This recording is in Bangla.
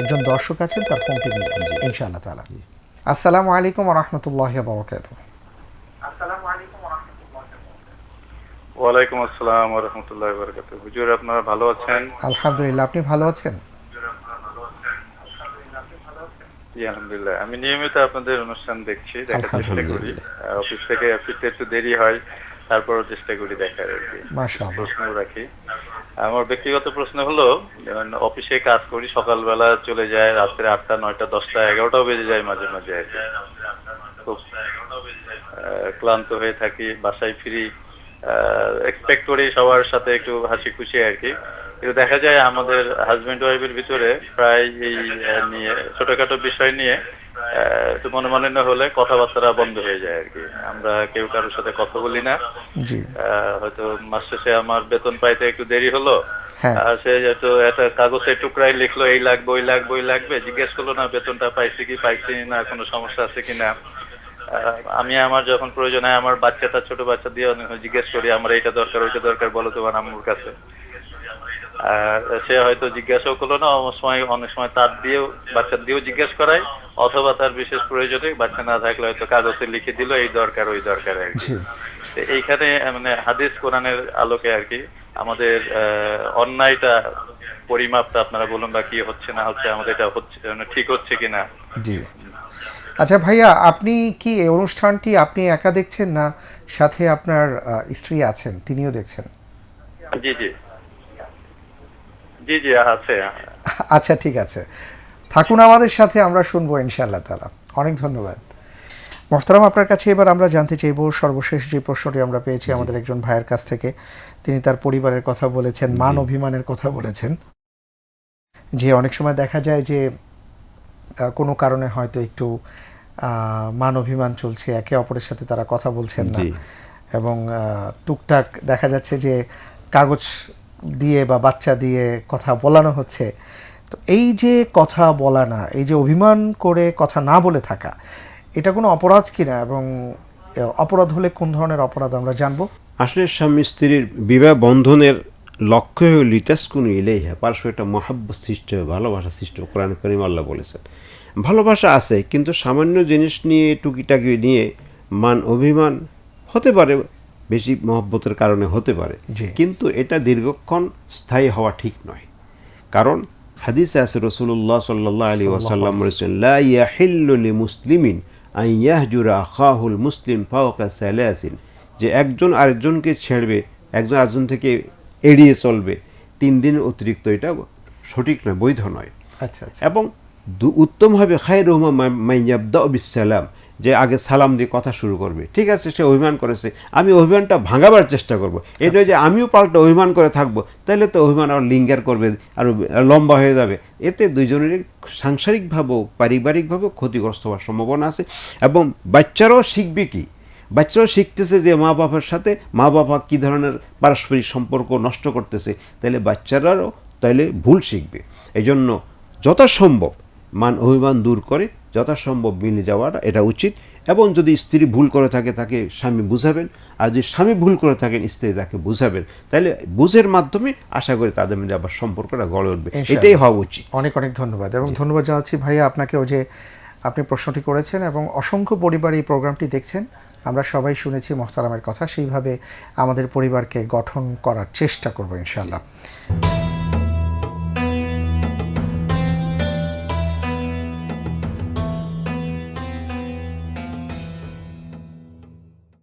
একজন দর্শক আছেন তার ফোনটি নিয়ে ইনশাআল্লাহ তাআলা। আসসালামু আলাইকুম রহমতুল্লাহ বাবরকাত ওয়ালাইকুম আসসালাম ওয়া রাহমাতুল্লাহি ওয়া বারাকাতুহু হুজুর আপনারা ভালো আছেন? আলহামদুলিল্লাহ আপনি ভালো আছেন? জি আলহামদুলিল্লাহ। আমি নিয়মিত আপনাদের অনুষ্ঠান দেখছি দেখার চেষ্টা করি। অফিস থেকে ফিরতে একটু দেরি হয় তারপরও চেষ্টা করি দেখার আর কি। প্রশ্ন রাখি। আমার ব্যক্তিগত প্রশ্ন হলো অফিসে কাজ করি, সকালবেলা চলে যায়, রাত্রে আটটা, নয়টা, দশটা, এগারোটাও বেজে যায় মাঝে মাঝে খুব ক্লান্ত হয়ে থাকি, বাসায় ফিরি এক্সপেক্ট করি সবার সাথে একটু হাসি খুশি আর কি। কিন্তু দেখা যায় আমাদের হাজবেন্ড ওয়াইফের ভিতরে প্রায় এই নিয়ে ছোটখাটো বিষয় নিয়ে একটু মনোমালিন্য হলে কথাবার্তা বন্ধ হয়ে যায় আর কি। আমরা কেউ কারোর সাথে কথা বলি না। হয়তো মাস শেষে আমার বেতন পাইতে একটু দেরি হলো। হ্যাঁ। আর সে হয়তো একটা কাগজের টুকরাই লিখলো এই লাগবে ওই লাগবে ওই লাগবে। জিজ্ঞেস করল না বেতনটা পাইছি কি পাইছি না কোনো সমস্যা আছে কিনা আহ, আমি আমার যখন প্রয়োজন হয় আমার বাচ্চাটা ছোট বাচ্চা দিয়ে জিজ্ঞেস করি আমার এইটা দরকার ওইটা দরকার বলো তোমার আম্মুর কাছে। আর সে হয়তো জিজ্ঞাসাও করল না অনেক সময় অনেক সময় তার দিয়েও বাচ্চা দিয়েও জিজ্ঞেস করায় অথবা তার বিশেষ প্রয়োজনে বাচ্চা না থাকলে হয়তো কাগজে লিখে দিল এই দরকার ওই দরকার আর কি। এইখানে মানে হাদিস কোরআনের আলোকে আর কি আমাদের অন্যায়টা পরিমাপটা আপনারা বলুন বা কি হচ্ছে না হচ্ছে আমাদের এটা হচ্ছে মানে ঠিক হচ্ছে কিনা। জি। আচ্ছা ভাইয়া আপনি কি এই অনুষ্ঠানটি আপনি একা দেখছেন না সাথে আপনার স্ত্রী আছেন তিনিও দেখছেন? জি জি। জি জি আছে। আচ্ছা ঠিক আছে। থাকুন আমাদের সাথে আমরা শুনব ইনশাআল্লাহ তালা অনেক ধন্যবাদ। মোহতারাম আপনার কাছে এবার আমরা জানতে চাইব সর্বশেষ যে প্রশ্নটি আমরা পেয়েছি আমাদের একজন ভাইয়ের কাছ থেকে তিনি তার পরিবারের কথা বলেছেন মান অভিমানের কথা বলেছেন। যে অনেক সময় দেখা যায় যে কোনো কারণে হয়তো একটু আহ, মান অভিমান চলছে একে অপরের সাথে তারা কথা বলছেন না। এবং টুকটাক দেখা যাচ্ছে যে কাগজ দিয়ে বা বাচ্চা দিয়ে কথা বলানো হচ্ছে। তো এই যে কথা বলা না, এই যে অভিমান করে কথা না বলে থাকা, এটা কোনো অপরাধ কিনা এবং অপরাধ হলে কোন ধরনের অপরাধ আমরা জানব? আসলে স্বামী স্ত্রীর বিবাহ বন্ধনের লক্ষ্য হল লিতাসকুন ইলেইহা পারস্পরিক একটা মহাব্য সৃষ্টি হবে ভালোবাসা সৃষ্টি হবে কোরআন করিম আল্লাহ বলেছেন। ভালোবাসা আছে, কিন্তু সামান্য জিনিস নিয়ে টুকিটাকি নিয়ে মান অভিমান হতে পারে বেশি মহব্বতের কারণে হতে পারে। কিন্তু এটা দীর্ঘক্ষণ স্থায়ী হওয়া ঠিক নয়। কারণ হাদিসে আছে রসুল্লাহ সাল্লাহ আলী ওসাল্লাম বলেছেন লা ইয়াহিল্লু লি মুসলিমিন আন ইয়াহজুরা আখাহুল মুসলিম ফাওকা সালাসিন। যে একজন আরেকজনকে ছেড়বে একজন আরেকজন থেকে এড়িয়ে চলবে তিন দিন অতিরিক্ত এটা সঠিক নয় বৈধ নয়। আচ্ছা আচ্ছা। এবং দু- উত্তম হবে খাই রহমা মাইয়াবদা বিসালাম যে আগে সালাম দিয়ে কথা শুরু করবে। ঠিক আছে সে অভিমান করেছে। আমি অভিমানটা ভাঙাবার চেষ্টা করব। এটা যে আমিও পাল্টা অভিমান করে থাকব তাহলে তো অভিমান আর লিঙ্গার করবে আর লম্বা হয়ে যাবে। এতে দুইজনেরই সাংসারিকভাবেও পারিবারিকভাবেও ক্ষতিগ্রস্ত হওয়ার সম্ভাবনা আছে। এবং বাচ্চারাও শিখবে কি? বাচ্চারাও শিখতেছে যে মা বাবার সাথে মা বাবা কী ধরনের পারস্পরিক সম্পর্ক নষ্ট করতেছে তাহলে বাচ্চারাও তাহলে ভুল শিখবে। এই জন্য যথাসম্ভব মান অভিমান দূর করে যথাসম্ভব মিলে যাওয়াটা এটা উচিত। এবং যদি স্ত্রী ভুল করে থাকে তাকে স্বামী বুঝাবেন। আর যদি স্বামী ভুল করে থাকেন স্ত্রী তাকে বুঝাবেন। তাহলে বুঝের মাধ্যমে আশা করি তাদের মধ্যে আবার সম্পর্কটা গড়ে উঠবে। এটাই হওয়া উচিত। অনেক অনেক ধন্যবাদ। এবং ধন্যবাদ জানাচ্ছি ভাইয়া আপনাকেও যে আপনি প্রশ্নটি করেছেন এবং অসংখ্য পরিবার এই প্রোগ্রামটি দেখছেন। আমরা সবাই শুনেছি মোহতারামের কথা। সেইভাবে আমাদের পরিবারকে গঠন করার চেষ্টা করব ইনশাআল্লাহ।